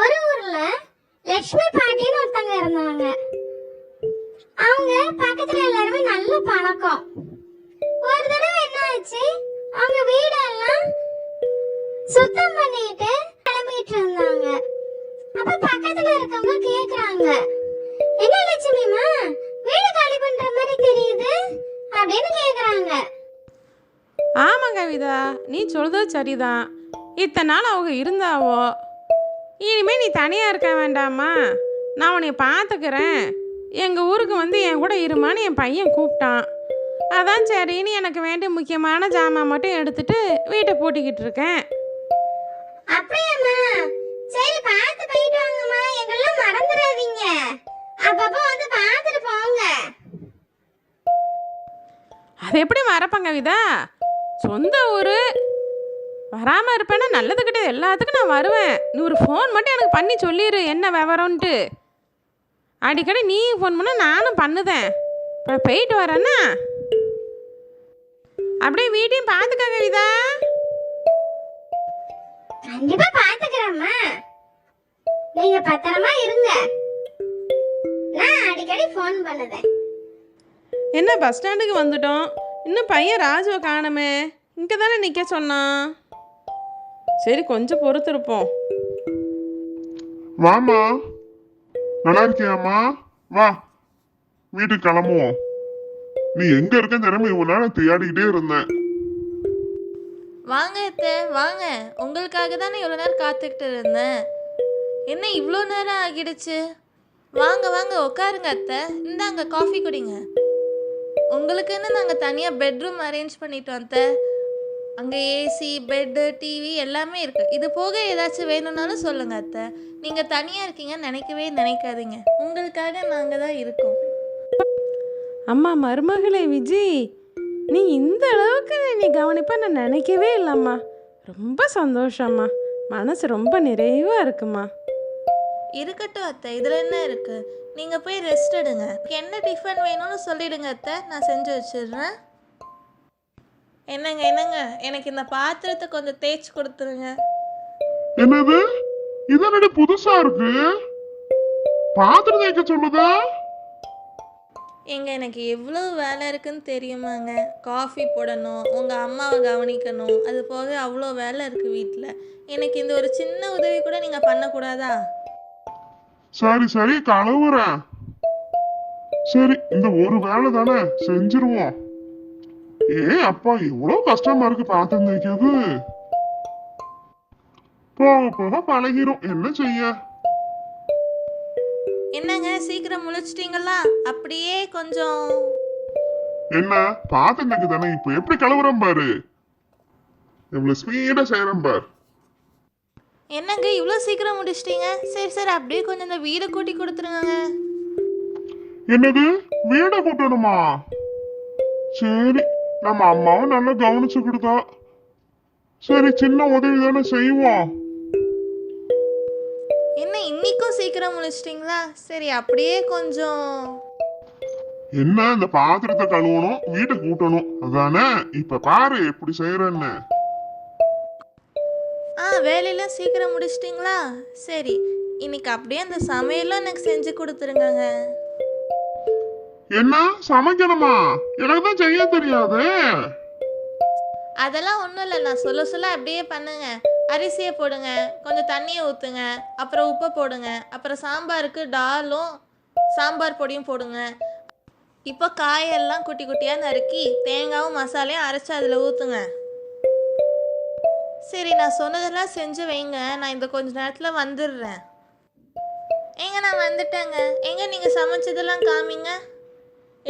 ஒரு ஊர்ல லட்சுமி பாட்டின்னு ஒருத்தங்க இருந்தாங்க. அவங்க பக்கத்துல எல்லாருமே நல்ல பழக்கம். ஒரு தடவை என்ன ஆச்சு? அவங்க வீடெல்லாம் சுத்தம் பண்ணிட்டு கிளம்பிட்டு இருந்தாங்க. அப்ப பக்கத்துல இருக்கவங்க கேக்குறாங்க என்ன லட்சுமிமா வீடு காலி பண்ற மாதிரி தெரியுது? அப்படின்னு கேக்குறாங்க. ஆமாங்க விதா நீ சொல்றது சரிதான். இத்தனை நாள் அவங்க இருந்தாவோ இனிமேல் நீ தனியாக இருக்க வேண்டாமா நான் உன்னை பார்த்துக்கிறேன் எங்கள் ஊருக்கு வந்து என் கூட இருமான்னு என் பையன் கூப்பிட்டான். அதான் சரின்னு எனக்கு வேண்டிய முக்கியமான ஜாமான் மட்டும் எடுத்துட்டு வீட்டை பூட்டிக்கிட்டு இருக்கேன். அப்படியாம்மா. சரி பார்த்து போயிட்டு வாங்கம்மா. எங்கெல்லாம் மறந்துடாதீங்க. அப்பப்போ வந்து பார்த்துட்டு போங்க. அது எப்படி மறப்பேன் கவிதா? சொந்த ஊர். வராமல் இருப்பேன்னா நல்லதுக்கிட்ட எல்லாத்துக்கும் நான் வருவேன். நீ ஒரு ஃபோன் மட்டும் எனக்கு பண்ணி சொல்லிடு என்ன விவரம்ன்ட்டு. அடிக்கடி நீ ஃபோன் பண்ண நானும் பண்ணுதேன் இப்போ போயிட்டு வரேன்னா? அப்படியே வீட்டையும் பார்த்துக்க கவிதா கண்டிப்பா பாத்துக்கிறேம்மா. நீங்க பத்திரமா இருங்க. நான் அடிக்கடி ஃபோன் பண்ணுதேன் என்ன பஸ் ஸ்டாண்டுக்கு வந்துட்டோம். இன்னும் பையன் ராஜுவை காணமே. இங்கே தானே நிற்க சொன்னான். சரி கொஞ்சம் பொறுத்திருப்போம். வாம்மா. நல்லா இருக்கியாம்மா? வா. வீட்டுக்கு கிளம்புவோம். நீ எங்க இருக்க திறமை இவ்வளவு நேரம் தேடிக்கிட்டே இருந்தேன். வாங்க அத்தை வாங்க. உங்களுக்காக தானே இவ்வளோ நேரம் காத்துக்கிட்டு இருந்தேன். என்ன இவ்வளோ நேரம் ஆகிடுச்சு? வாங்க வாங்க உட்காருங்க அத்தை. இந்தாங்க காஃபி குடிங்க. உங்களுக்குன்னு நாங்கள் தனியாக பெட்ரூம் அரேஞ்ச் பண்ணிட்டோம் அத்தை? அங்கே ஏசி பெட்டு டிவி எல்லாமே இருக்குது இது போக ஏதாச்சும் வேணும்னாலும் சொல்லுங்கள் அத்தை. நீங்கள் தனியாக இருக்கீங்கன்னு நினைக்கவே நினைக்காதீங்க. உங்களுக்காக நாங்கள் தான் இருக்கோம். அம்மா மருமகளே விஜி. நீ இந்த அளவுக்கு நீ கவனிப்ப நான் நினைக்கவே இல்லைம்மா. ரொம்ப சந்தோஷம்மா. மனசு ரொம்ப நிறைவாக இருக்குமா இருக்கட்டும் அத்தை. இதில் என்ன இருக்கு? நீங்கள் போய் ரெஸ்ட் எடுங்க. என்ன டிஃபன் வேணும்னு சொல்லிடுங்க அத்தை. நான் செஞ்சு வச்சிடுறேன். என்னங்க என்னங்க? எனக்கு இந்த பாத்திரத்தை கொஞ்சம் தேய்ச்சி கொடுத்துருங்க. என்னது? இதனடி புதுசா இருக்கு? பாத்திரம் தேய்க்க சொல்லுதா? எங்க எனக்கு எவ்வளோ வேலை இருக்குன்னு தெரியுமாங்க? காஃபி போடணும் உங்கள் அம்மாவை கவனிக்கணும். அது போக அவ்வளோ வேலை இருக்குது வீட்டில் எனக்கு இந்த ஒரு சின்ன உதவி கூட நீங்கள் பண்ணக்கூடாதா? சரி சரி கழுவுறேன். சரி இந்த ஒரு வேலை தானே செஞ்சிருவோம். ஏ அப்பா இவ்வளவு கஷ்டமா இருக்கு பாத்திரம் தேய்க்கிறது போக போக பழகிரும். என்ன செய்ய? என்னங்க சீக்கிரம் முழிச்சிட்டிங்களா? அப்படியே கொஞ்சம். என்ன? பாத்திரம் தேய்க்க தானே இப்ப எப்படி கழுவுறேன் பாரு. இவ்வளவு ஸ்பீடா செய்யறேன் பாரு. என்னங்க இவ்வளோ சீக்கிரம் முடிச்சிட்டீங்க சரி சரி அப்படியே கொஞ்சம் இந்த வீடை கூட்டி கொடுத்துருங்க என்னது? வீட கூட்டணுமா? சரி நம்ம அம்மாவும் நல்லா கவனிச்சுக்கிட்டுதா சரி சின்ன உதவி தானே செய்வோம். என்ன இன்னைக்கும் சீக்கிரம் முடிச்சிட்டிங்களா சரி அப்படியே கொஞ்சம். என்ன இந்த பாத்திரத்தை கழுவணும் வீட்டை கூட்டணும். அதானே? இப்ப பாரு எப்படி செய்யறேன்னு ஆ வேலையெல்லாம் சீக்கிரம் முடிச்சிட்டிங்களா? சரி இன்னைக்கு அப்படியே அந்த சமையலும் எனக்கு செஞ்சு கொடுத்துருங்கங்க. என்ன? சமைக்கணுமா எனக்கு தான் செய்ய தெரியாது. அதெல்லாம் ஒன்றும் இல்லை நான் சொல்ல சொல்ல அப்படியே பண்ணுங்க. அரிசியை போடுங்க கொஞ்சம் தண்ணியை ஊற்றுங்க அப்புறம் உப்பை போடுங்க அப்புறம் சாம்பாருக்கு டாலும் சாம்பார் பொடியும் போடுங்க. இப்போ காயெல்லாம் குட்டி குட்டியாக நறுக்கி தேங்காவும் மசாலையும் அரைச்சி அதில் ஊற்றுங்க சரி நான் சொன்னதெல்லாம் செஞ்சு வைங்க. நான் இந்த கொஞ்ச நேரத்தில் வந்துடுறேன். ஏங்க நான் வந்துட்டேங்க. எங்க நீங்கள் சமைச்சதெல்லாம் காமிங்க.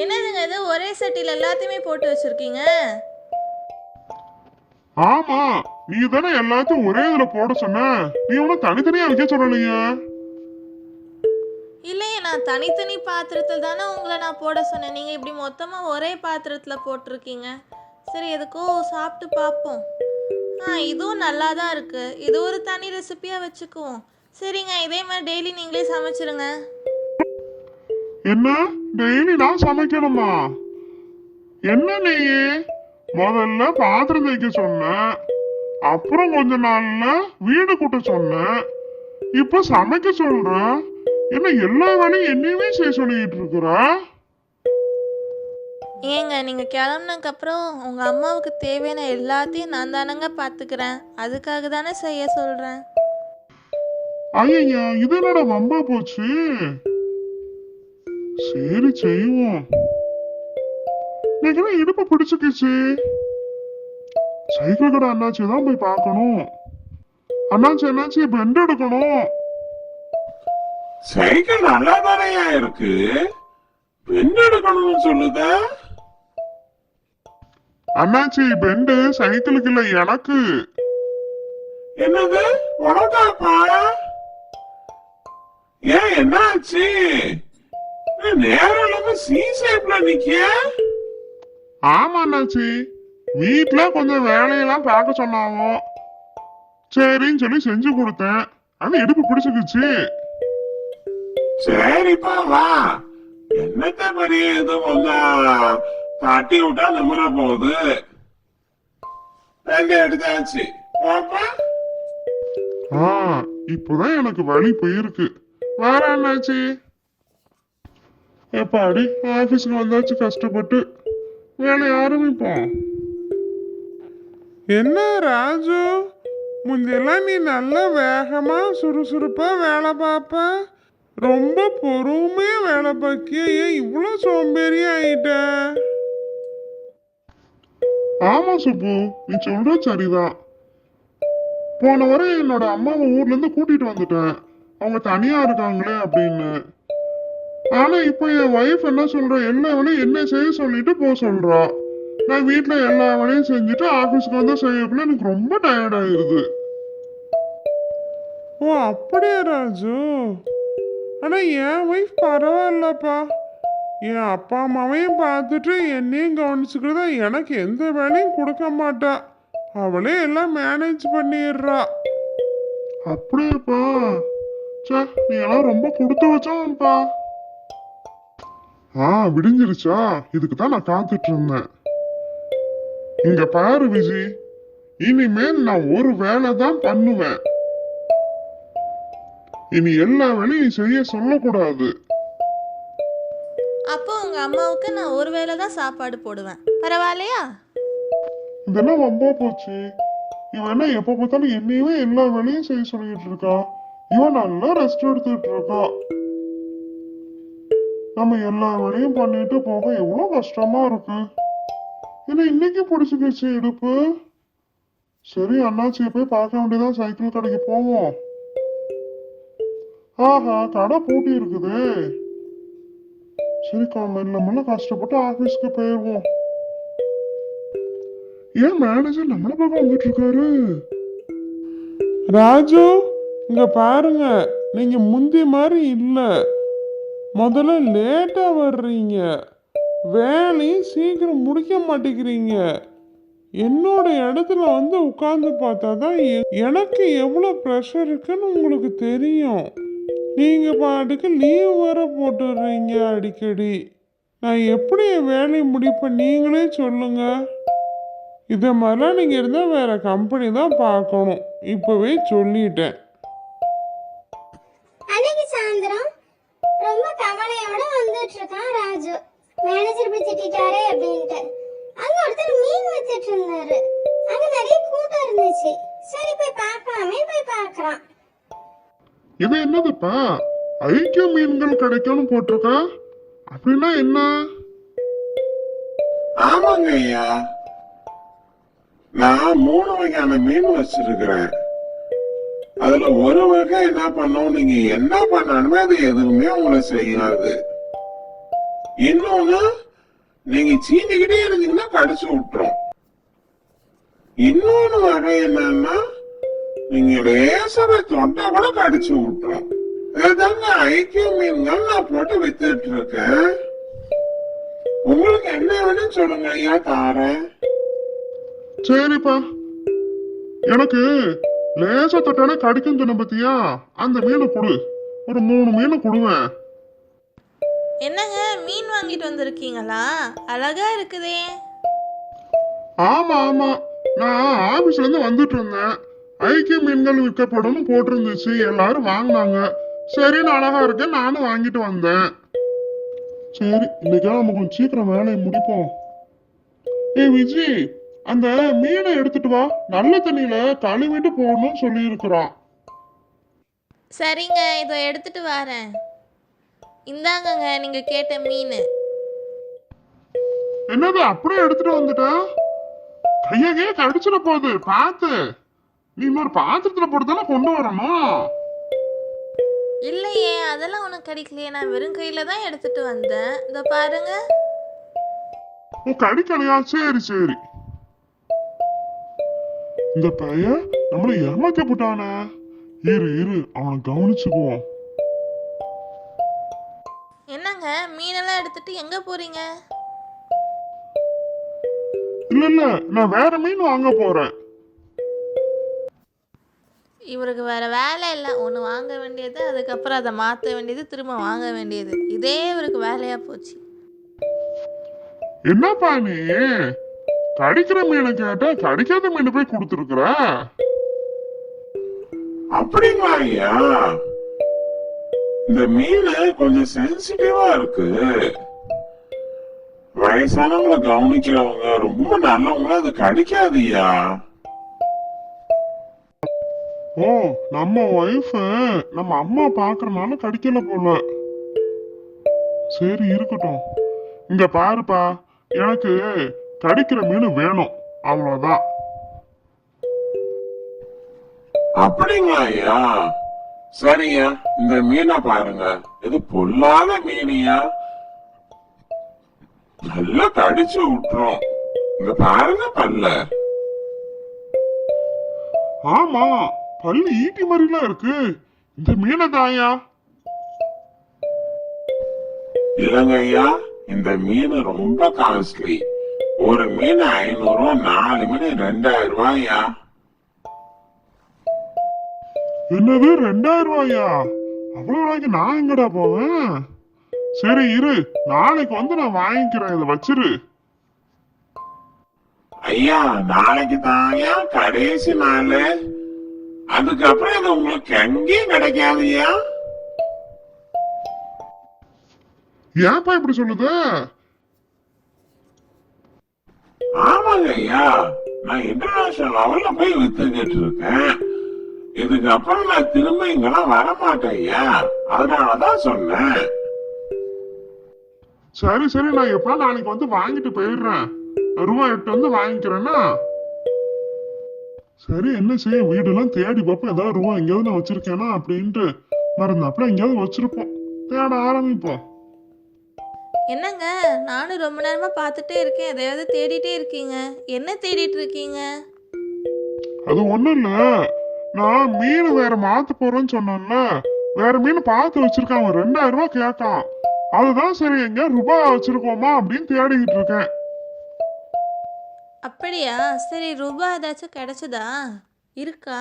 என்னதுங்க இது? ஒரே சட்டியில் எல்லாத்தையுமே போட்டு வச்சுருக்கீங்க. ஆமா நீ தானே எல்லாத்தையும் ஒரே இதுல போட சொன்ன. நீ ஒன்னும் தனித்தனியா வைக்க சொல்லலையே. இல்லையே நான் தனித்தனி பாத்திரத்தில் தானே உங்களை நான் போட சொன்னேன். நீங்கள் இப்படி மொத்தமாக ஒரே பாத்திரத்தில் போட்டிருக்கீங்க. சரி எதுக்கோ சாப்பிட்டு பார்ப்போம். ஆ இதுவும் நல்லா தான் இருக்குது இது ஒரு தனி ரெசிபியாக வச்சுக்குவோம். சரிங்க இதே மாதிரி டெய்லி நீங்களே சமைச்சிருங்க. என்ன? டெய்லி நான் சமைக்கணுமா? என்ன நீ முதல்ல பாத்திரம் தேய்க்க சொன்ன. அப்புறம் கொஞ்ச நாள்ல வீடு கூட்ட சொன்ன. இப்ப சமைக்க சொல்ற? என்ன எல்லா வேலையும் என்னையுமே செய்ய சொல்லிட்டு இருக்கிறா? ஏங்க நீங்கள் கிளம்புனதுக்கப்புறம் உங்கள் அம்மாவுக்கு தேவையான எல்லாத்தையும் நான் தானங்க பார்த்துக்கிறேன் அதுக்காக தானே செய்ய சொல்கிறேன் ஐயா இது என்னடா வம்பா போச்சு? சரி செய்வோம். எனக்கு இடுப்பு பிடிச்சுக்கிச்சு சைக்கிள் கடை அண்ணாச்சி தான் போய் பார்க்கணும். அண்ணாச்சி அண்ணாச்சி பெண்ட் எடுக்கணும். சைக்கிள் நல்லா தானையா இருக்கு? பெண் எடுக்கணும்னு சொல்லுத? அண்ணாச்சி பெண்டு சைக்கிளுக்கு இல்ல எனக்கு. என்னது? உனக்காப்பா ஏன் என்னாச்சு? நேரம் இல்லாம சி ஷேப்ல நிக்க ஆமா அண்ணாச்சி. வீட்ல கொஞ்சம் வேலையெல்லாம் பார்க்க சொன்னாங்க சரின்னு சொல்லி செஞ்சு கொடுத்தேன். அது இடுப்பு பிடிச்சுக்கிச்சு. சரிப்பா வா. என்னத்த பெரிய இது கொஞ்சம் தட்டி விட்டா நிமிர போகுது? எங்க எடுத்தாச்சு. பாப்பா ஆ இப்போதான் எனக்கு வலி போயிருக்கு. வேற என்னாச்சு எப்பாடி ஆபீஸ்க்கு வந்தாச்சு கஷ்டப்பட்டு. வேலையை ஆரம்பிப்போம் என்ன ராஜு? முந்தையெல்லாம் நீ நல்ல வேகமா சுறுசுறுப்பா வேலை பார்ப்ப. ரொம்ப பொறுமையா வேலை பார்க்கிய ஏன் இவ்வளோ சோம்பேறி ஆயிட்ட? ஆமா சுப்பு நீ சொல்ற சரிதான். போன வரை என்னோட அம்மாவை ஊர்ல இருந்து கூட்டிட்டு வந்துட்டேன். அவங்க தனியா இருக்காங்களே அப்படின்னு. ஆனா இப்போ என் ஒய்ஃப் என்ன சொல்ற? எல்லா வேலையும் என்ன செய்ய சொல்லிட்டு போக சொல்றா. நான் வீட்ல எல்லா வேலையும் செஞ்சுட்டு ஆபீஸ்க்கு வந்து செய்யக்குள்ள எனக்கு ரொம்ப டயர்ட் ஆயிருது. ஓ அப்படியா ராஜு? ஆனா என் ஒய்ஃப் பரவாயில்லப்பா. என் அப்பா அம்மாவையும் பார்த்துட்டு என்னையும் கவனிச்சுக்கிறதா எனக்கு எந்த வேலையும் கொடுக்க மாட்டா. அவளே எல்லாம் மேனேஜ் பண்ணிடுறா. அப்படியேப்பா? சே நீ எல்லாம் ரொம்ப கொடுத்து வச்சவன்ப்பா. ஆ விடிஞ்சிருச்சா? இதுக்கு தான் நான் காத்துட்டு இருந்தேன் இங்க பாரு விஜி. இனிமேல் நான் ஒரு வேலை தான் பண்ணுவேன். இனி எல்லா வேலையும் செய்ய சொல்லக்கூடாது. அப்போ உங்கள் அம்மாவுக்கு நான் ஒரு வேளை தான் சாப்பாடு போடுவேன். பரவாயில்லையா? இதெல்லாம் வம்பா போச்சு. இவன் என்ன எப்ப பார்த்தாலும் என்னையவே எல்லா வேலையும் செய்ய சொல்லிட்டு இருக்கா? இவன் நல்லா ரெஸ்ட் எடுத்துட்டு இருக்கா. நம்ம எல்லா வேலையும் பண்ணிட்டு போக எவ்வளோ கஷ்டமா இருக்கு. ஏன்னா இன்னைக்கு பிடிச்சிக்கிச்சு இடுப்பு? சரி அண்ணாச்சியை போய் பார்க்க வேண்டியதான் சைக்கிள் கடைக்கு போவோம். ஆஹா கடை பூட்டி இருக்குது. சரி மெல்ல மெல்ல கஷ்டப்பட்டு ஆபீஸ்க்கு போயிடுவோம் ஏன் மேனேஜர் நம்மள பார்க்க வந்துட்டு இருக்காரு? ராஜு இங்க பாருங்க. நீங்க முந்தி மாதிரி இல்லை. முதல்ல லேட்டாக வர்றீங்க. வேலையும் சீக்கிரம் முடிக்க மாட்டேங்கிறீங்க. என்னோட இடத்துல வந்து உட்காந்து பார்த்தா தான் எ- எனக்கு எவ்வளோ ப்ரெஷர் இருக்குன்னு உங்களுக்கு தெரியும். நீங்கள் பாட்டுக்கு லீவ் வர போட்டுடுறீங்க அடிக்கடி. நான் எப்படி என் வேலையை முடிப்பேன்? நீங்களே சொல்லுங்க. இதை மாதிரிலாம் நீங்கள் இருந்தால் வேறு கம்பெனி தான் பார்க்கணும். இப்போவே சொல்லிட்டேன். அன்னைக்கு சாயந்தரம் ரொம்ப கவலையோட வந்துட்டு இருக்கான் ராஜு. மேனேஜர் இப்படி திட்டாரே அப்படின்ட்டு. அங்க ஒருத்தர் மீன் வித்துட்டு இருந்தாரு அங்க நிறைய கூட்டம் இருந்துச்சு. சரி போய் பார்க்கலாமே போய் பார்க்கறான். இது என்னதுப்பா? ஐக்கிய மீன்கள் கிடைக்கும்னு போட்டிருக்கா? அப்படின்னா என்ன? ஆமாங்க ஐயா. நான் மூணு வகையான மீன் வச்சிருக்கிறேன். அதுல ஒரு வகை என்ன பண்ணும் நீங்க என்ன பண்ணாலுமே அது எதுவுமே உங்களை செய்யாது. இன்னொன்னு நீங்க சீண்டிக்கிட்டே இருந்தீங்கன்னா கடிச்சு விட்டுரும். இன்னொன்னு வகை என்னன்னா நீங்க லேசரை தொண்டை கூட கடிச்சு விட்டுரும். இதுதாங்க ஐக்கிய மீன்கள் நான் போட்டு வித்துட்டு இருக்கேன். உங்களுக்கு என்ன வேணும்னு சொல்லுங்க ஐயா தாரேன். சரிப்பா. எனக்கு லேசா தொட்டானே கடிக்கும் சொன்ன பத்தியா? அந்த மீனை கொடு. ஒரு மூணு மீனை கொடுவேன். என்னங்க மீன் வாங்கிட்டு வந்திருக்கீங்களா? அழகா இருக்குதே. ஆமா ஆமா. நான் ஆபீஸ்ல இருந்து வந்துட்டு இருந்தேன். ஐக்கிய மீன்கள் விற்கப்படும்னு போட்டிருந்துச்சு. எல்லாரும் வாங்கினாங்க. சரின்னு அழகா இருக்கு நானும் வாங்கிட்டு வந்தேன். சரி இன்னைக்கா நம்ம கொஞ்சம் சீக்கிரம் வேலையை முடிப்போம். ஏய் விஜி. அந்த மீனை எடுத்துட்டு வா. நல்ல தண்ணியில கழுவிட்டு போகணும்னு சொல்லி இருக்கிறான் சரிங்க இதோ எடுத்துட்டு வரேன். இந்தாங்கங்க நீங்கள் கேட்ட மீன். என்னது அப்படியே எடுத்துட்டு வந்துட்ட? கையகையே கடிச்சிட போகுது. பார்த்து. நீ இன்னொரு பாத்திரத்துல போட்டு தானே கொண்டு வரணும்? இல்லையே அதெல்லாம் ஒன்றும் கிடைக்கலையே. நான் வெறும் கையில் தான் எடுத்துட்டு வந்தேன். இதோ பாருங்க. உன் கடிக்கலையா? சரி சரி. இந்த பையன் நம்மள ஏமாத்த போட்டானே. இரு இரு அவனை கவனிச்சுக்குவோம். என்னங்க மீனெல்லாம் எடுத்துட்டு எங்கே போகிறீங்க இல்ல இல்ல நான் வேற மீன் வாங்க போறேன். இவருக்கு வேற வேலை இல்லை. ஒன்று வாங்க வேண்டியது அதுக்கப்புறம் அதை மாற்ற வேண்டியது திரும்ப வாங்க வேண்டியது. இதே இவருக்கு வேலையாக போச்சு. என்னப்பா நீ? கடிக்கிற மீனை கேட்டா கடிக்காத மீன் போய் கொடுத்துருக்குற? அப்படிங்களா ஐயா இந்த மீன் கொஞ்சம் சென்சிட்டிவா இருக்கு. வயசானவங்களை கவனிக்கிறவங்க ரொம்ப நல்லவங்கள அது கடிக்காதுயா ஓ நம்ம ஒய்ஃப் நம்ம அம்மா பாக்குறனால கடிக்கல போல. சரி இருக்கட்டும். இங்க பாருப்பா எனக்கு கடிக்கிற மீன் வேணும். அவ்வளவுதான். அப்படிங்களா ஐயா? சரியா இந்த மீனை பாருங்க. இது பொல்லாத மீனியா? நல்லா கடிச்சு விட்டுரும். இங்க பாருங்க பல்ல. ஆமா பல்லு ஈட்டி மாதிரிலாம் இருக்கு. இந்த மீனை தாயா இல்லங்க ஐயா இந்த மீன் ரொம்ப காஸ்ட்லி ஒரு மீன் ஐநூறு ரூபா நாலு மீன் ரெண்டாயிரம் ரூபாயா என்னது ரெண்டாயிரம் ரூபாயா அவ்வளவு ரூபாய்க்கு நான் எங்கடா போவேன்? சரி இரு. நாளைக்கு வந்து நான் வாங்கிக்கிறேன். இதை வச்சிரு. ஐயா நாளைக்கு தாயா கடைசி நாள். அதுக்கப்புறம் இது உங்களுக்கு எங்கேயும் கிடைக்காதுயா ஏன்ப்பா இப்படி சொல்லுது? ஐயா நான் இன்டர்நேஷனல் லெவல்ல போய் வித்துக்கிட்டு இருக்கேன். இதுக்கப்புறம் நான் திரும்ப இங்கெல்லாம் வர மாட்டேன் ஐயா. அதனாலதான் சொன்னேன். சரி சரி. நான் எப்ப நாளைக்கு வந்து வாங்கிட்டு போயிடுறேன். ரூபாய் எட்டு வந்து வாங்கிக்கிறேன்னா? சரி என்ன செய்ய? வீடெல்லாம் தேடி பார்ப்போம். ஏதாவது ரூபா எங்கேயாவது நான் வச்சிருக்கேனா அப்படின்ட்டு. மறந்தாப்புல எங்கேயாவது வச்சிருப்போம். தேட ஆரம்பிப்போம். என்னங்க? நானும் ரொம்ப நேரமாக பார்த்துட்டே இருக்கேன். எதையாவது தேடிட்டே இருக்கீங்க. என்ன தேடிட்டு இருக்கீங்க? அது ஒண்ணும் இல்ல. நான் மீன் வேற மாத்த போறேன்னு சொன்னேன்ல. வேற மீன் பார்த்து வச்சிருக்கான் அவன் ரெண்டாயிரம் ரூபாய் கேட்கான் அதுதான் சரி எங்க ரூபாய் வச்சிருக்கோமா அப்படின்னு தேடிக்கிட்டு இருக்கேன். அப்படியா? சரி ரூபா ஏதாச்சும் கிடைச்சதா? இருக்கா?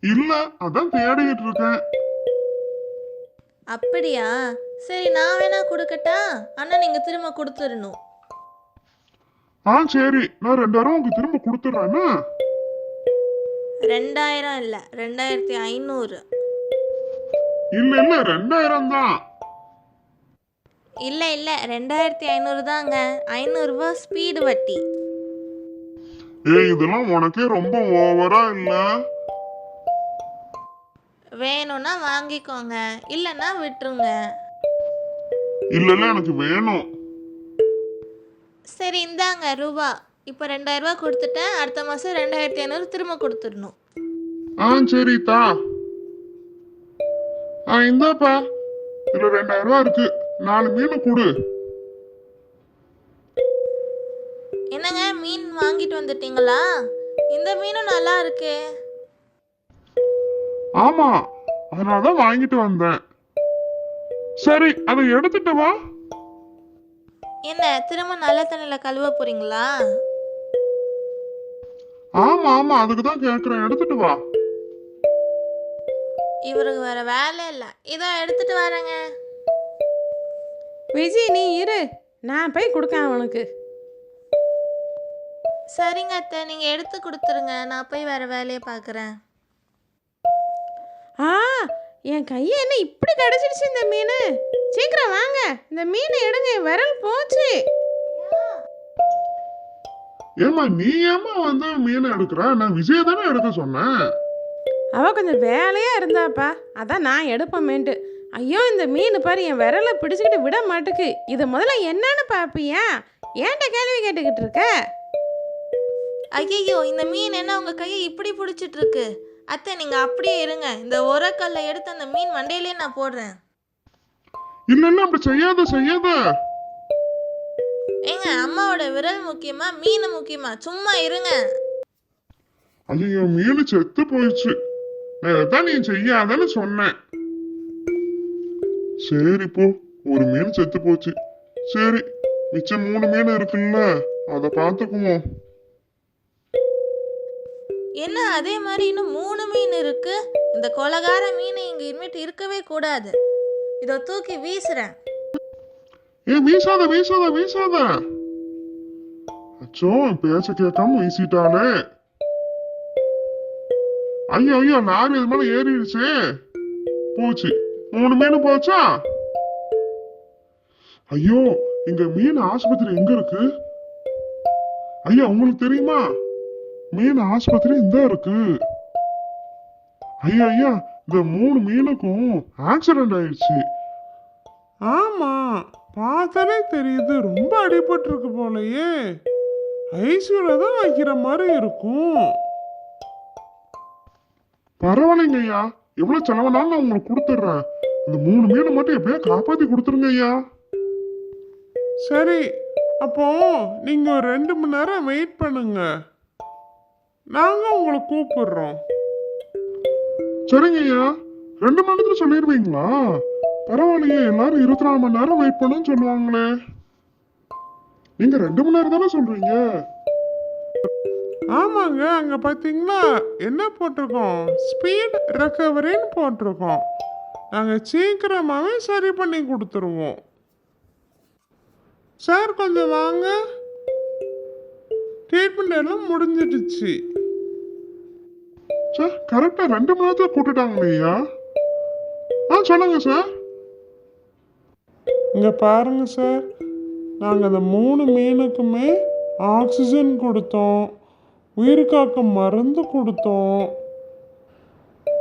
இல்ல அதான் தேடிக்கிட்டு இருக்கேன். அப்படியா? சரி நான் வேணா கொடுக்கட்டா? ஆனால் நீங்கள் திரும்ப கொடுத்துடணும். ஆ சரி. நான் ரெண்டாயிரம் உங்களுக்கு திரும்ப கொடுத்துட்றேன்னு ரெண்டாயிரம் இல்லை. ரெண்டாயிரத்தி ஐநூறு. இல்ல இல்ல. ரெண்டாயிரம் தான். இல்லை இல்லை. ரெண்டாயிரத்தி ஐநூறு தாங்க. ஐநூறுரூவா ஸ்பீடு வட்டி. ஏய் இதெல்லாம் உனக்கே ரொம்ப ஓவரா இல்ல? வேணும்னா வாங்கிக்கோங்க. இல்லைன்னா விட்டுருங்க. இல்ல இல்ல எனக்கு வேணும். சரி இந்தாங்க ரூபா. இப்போ ரெண்டாயிரரூவா கொடுத்துட்டேன். அடுத்த மாதம் ரெண்டாயிரத்தி ஐநூறு திரும்ப கொடுத்துடணும். ஆ சரி தா. ஆ இந்தாப்பா. இதுல ரெண்டாயிரம் ரூபாய் இருக்கு. நாலு மீன் கொடு. என்னங்க மீன் வாங்கிட்டு வந்துட்டீங்களா? இந்த மீனும் நல்லா இருக்கே. ஆமா அதனாலதான் வாங்கிட்டு வந்தேன். சரி அதை எடுத்துட்டு வா. என்ன திரும்ப நல்ல தண்ணியில் கழுவ போறீங்களா? ஆமா ஆமா அதுக்கு தான் கேக்குறேன். எடுத்துட்டு வா. இவருக்கு வேற வேலை இல்லை. இதோ எடுத்துட்டு வரேங்க. விஜி நீ இரு. நான் போய் கொடுக்கேன் அவனுக்கு. சரிங்க அத்தை நீங்கள் எடுத்து கொடுத்துருங்க. நான் போய் வேறு வேலையை பார்க்குறேன். ஆ என் கையை என்ன இப்படி கடிச்சிடுச்சு இந்த மீன்? சீக்கிரம் வாங்க. இந்த மீனை எடுங்க என் விரல் போச்சு. ஏமா நீ ஏமா வந்து மீன் எடுக்கிற? நான் விஜய தானே எடுக்க சொன்னேன். அவ கொஞ்சம் வேலையா இருந்தாப்பா. அதான் நான் எடுப்பமேன்ட்டு. ஐயோ இந்த மீன் பாரு என் விரலை பிடிச்சிக்கிட்டு விட மாட்டுக்கு. இது முதல்ல என்னன்னு பாப்பியா? ஏன்ட்ட கேள்வி கேட்டுக்கிட்டு இருக்க? ஐயையோ இந்த மீன் என்ன உங்கள் கையை இப்படி பிடிச்சிட்டு இருக்கு? அத்தை நீங்கள் அப்படியே இருங்க. இந்த உரக்கல்லை எடுத்து அந்த மீன் மண்டையிலே நான் போடுறேன். இல்ல இல்ல அப்படி செய்யாத செய்யாத. ஏங்க அம்மாவோட விரல் முக்கியமா மீன் முக்கியமா? சும்மா இருங்க. ஐயோ மீன் செத்து போயிடுச்சு. நான் இதைத்தான் நீ செய்யாதன்னு சொன்னேன். சரி போ. ஒரு மீன் செத்து போச்சு. சரி மிச்சம் மூணு மீன் இருக்குல்ல அதை பார்த்துக்குவோம். என்ன அதே மாதிரி இன்னும் மூணு மீன் இருக்கு? இந்த கொலகார மீன் இங்க இனிமேட்டு இருக்கவே கூடாது. இதோ தூக்கி வீசுறேன். ஏ வீசாத வீசாத வீசாத. அச்சோ பேச கேட்காம வீசிட்டானே. ஐயோ ஐயோ லாரி இது மேல ஏறிடுச்சு. போச்சு. மூணு மீன் போச்சா? ஐயோ இங்க மீன் ஆஸ்பத்திரி எங்க இருக்கு? ஐயா உங்களுக்கு தெரியுமா? மீன் ஆஸ்பத்திரி இந்த இருக்கு. ஐயா ஐயா இந்த மூணு மீனுக்கும் ஆக்சிடென்ட் ஆயிடுச்சு. ஆமா பார்த்தாலே தெரியுது ரொம்ப அடிபட்டிருக்கு போலயே. ஐசியூல தான் வைக்கிற மாதிரி இருக்கும். பரவாயில்லைங்க ஐயா. எவ்வளவு செலவுனாலும் நான் உங்களுக்கு கொடுத்துட்றேன். இந்த மூணு மீனை மட்டும் எப்படியா காப்பாத்தி கொடுத்துருங்க ஐயா. சரி அப்போ நீங்க ஒரு ரெண்டு மணி நேரம் வெயிட் பண்ணுங்க. நாங்க உங்களை கூப்பிடுறோம். சரிங்க ஐயா ரெண்டு மணி நேரத்துல சொல்லிடுவீங்களா? பரவாயில்லையே எல்லாரும் இருபத்தி நாலு மணி நேரம் வெயிட் பண்ணுன்னு சொல்லுவாங்களே. நீங்க ரெண்டு மணி நேரம் தானே சொல்றீங்க? ஆமாங்க அங்க பாத்தீங்களா என்ன போட்டிருக்கோம்? ஸ்பீட் ரெக்கவரின்னு போட்டிருக்கோம். நாங்க சீக்கிரமாவே சரி பண்ணி கொடுத்துருவோம். சார் கொஞ்சம் வாங்க. ட்ரீட்மெண்ட் எல்லாம் முடிஞ்சிடுச்சு. சார் கரெக்டா ரெண்டு மணி நேரத்துல கூட்டுட்டாங்களே ஐயா? ஆ சொல்லுங்க சார் இங்க பாருங்க சார் நாங்கள் அந்த மூணு மீனுக்குமே ஆக்சிஜன் கொடுத்தோம். உயிர்காக்க மருந்து கொடுத்தோம்.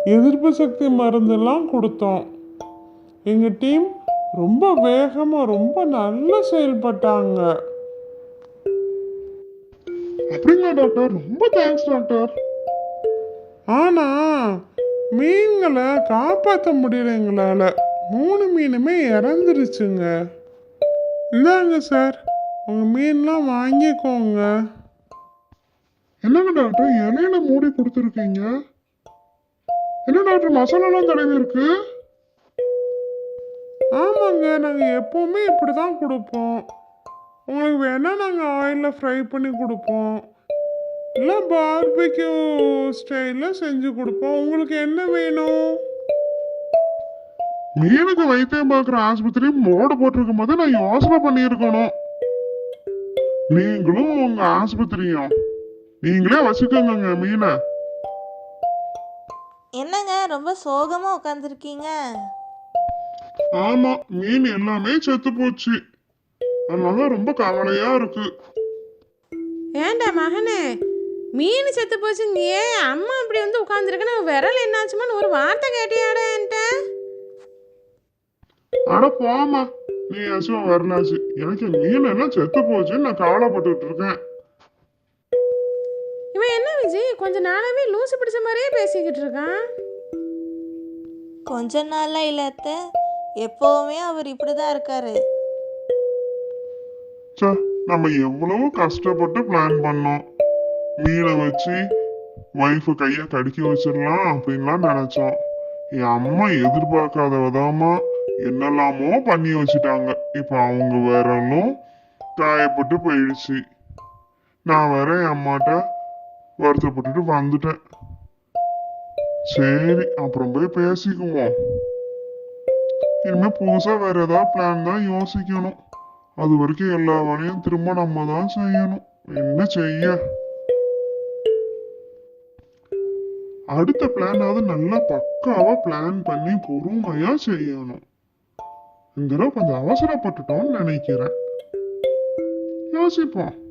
எதிர்ப்பு சக்தி மருந்தெல்லாம் கொடுத்தோம். எங்கள் டீம் ரொம்ப வேகமாக ரொம்ப நல்லா செயல்பட்டாங்க. அப்படிங்களா டாக்டர் ரொம்ப தேங்க்ஸ் டாக்டர் ஆனால் மீன்களை காப்பாற்ற முடியல எங்களால் மூணு மீனுமே இறந்துருச்சுங்க. இந்தாங்க சார் உங்கள் மீன்லாம் வாங்கிக்கோங்க. என்னங்க டாக்டர் இலையில மூடி கொடுத்துருக்கீங்க. என்ன டாக்டர் மசாலாலாம் தடவி இருக்கு. ஆமாங்க நாங்கள் எப்போவுமே இப்படி தான் கொடுப்போம். உங்களுக்கு வேணால் நாங்கள் ஆயிலில் ஃப்ரை பண்ணி கொடுப்போம். இல்லை பார்பிக்யூ ஸ்டைலில் செஞ்சு கொடுப்போம். உங்களுக்கு என்ன வேணும்? மீனுக்கு வைத்தியம் பார்க்குற ஆஸ்பத்திரி மோடு போட்டிருக்கும் போது நான் யோசனை பண்ணியிருக்கணும். நீங்களும் உங்க ஆஸ்பத்திரியும். நீங்களே வச்சுக்கோங்க மீனை. என்னங்க ரொம்ப சோகமா உட்காந்துருக்கீங்க ஆமா மீன் எல்லாமே செத்து போச்சு. அதனால ரொம்ப கவலையா இருக்கு. ஏன்டா மகனே? மீன் செத்து போச்சுங்க ஏன் அம்மா அப்படி வந்து உட்காந்துருக்கேன்னு விரல் என்னாச்சுமான்னு ஒரு வார்த்தை கேட்டியாடா என்கிட்ட? அட போமா நீ அசுவம் வரலாச்சு. எனக்கு மீன் எல்லாம் செத்து போச்சுன்னு நான் கவலைப்பட்டுட்டு இருக்கேன். இவன் என்ன விஜய்? கொஞ்ச நாளாவே லூசு பிடிச்ச மாதிரியே பேசிக்கிட்டு இருக்கான். கொஞ்ச நாள்லாம் இல்லை எப்போவுமே அவர் இப்படி தான் இருக்காரு. நம்ம எவ்வளவு கஷ்டப்பட்டு பிளான் பண்ணோம். மீனை வச்சு ஒய்ஃபு கையை கடிக்க வச்சிடலாம் அப்படின்லாம் நினைச்சோம். என் அம்மா எதிர்பார்க்காத விதமா என்னெல்லாமோ பண்ணி வச்சுட்டாங்க. இப்போ அவங்க விரலும் காயப்பட்டு போயிடுச்சு. நான் வேற என் அம்மாட்ட வருத்தப்பட்டுட்டு வந்துட்டேன். சரி அப்புறம் போய் பேசிக்குவோம். இனிமே புதுசா வேற ஏதாவது பிளான் தான் யோசிக்கணும். அது வரைக்கும் எல்லா வேலையும் திரும்ப நம்ம தான் செய்யணும். என்ன செய்ய? அடுத்த பிளானாவது நல்லா பக்காவா பிளான் பண்ணி பொறுமையா செய்யணும். இந்த கொஞ்சம் அவசரப்பட்டுட்டோம்னு நினைக்கிறேன். யோசிப்போம்.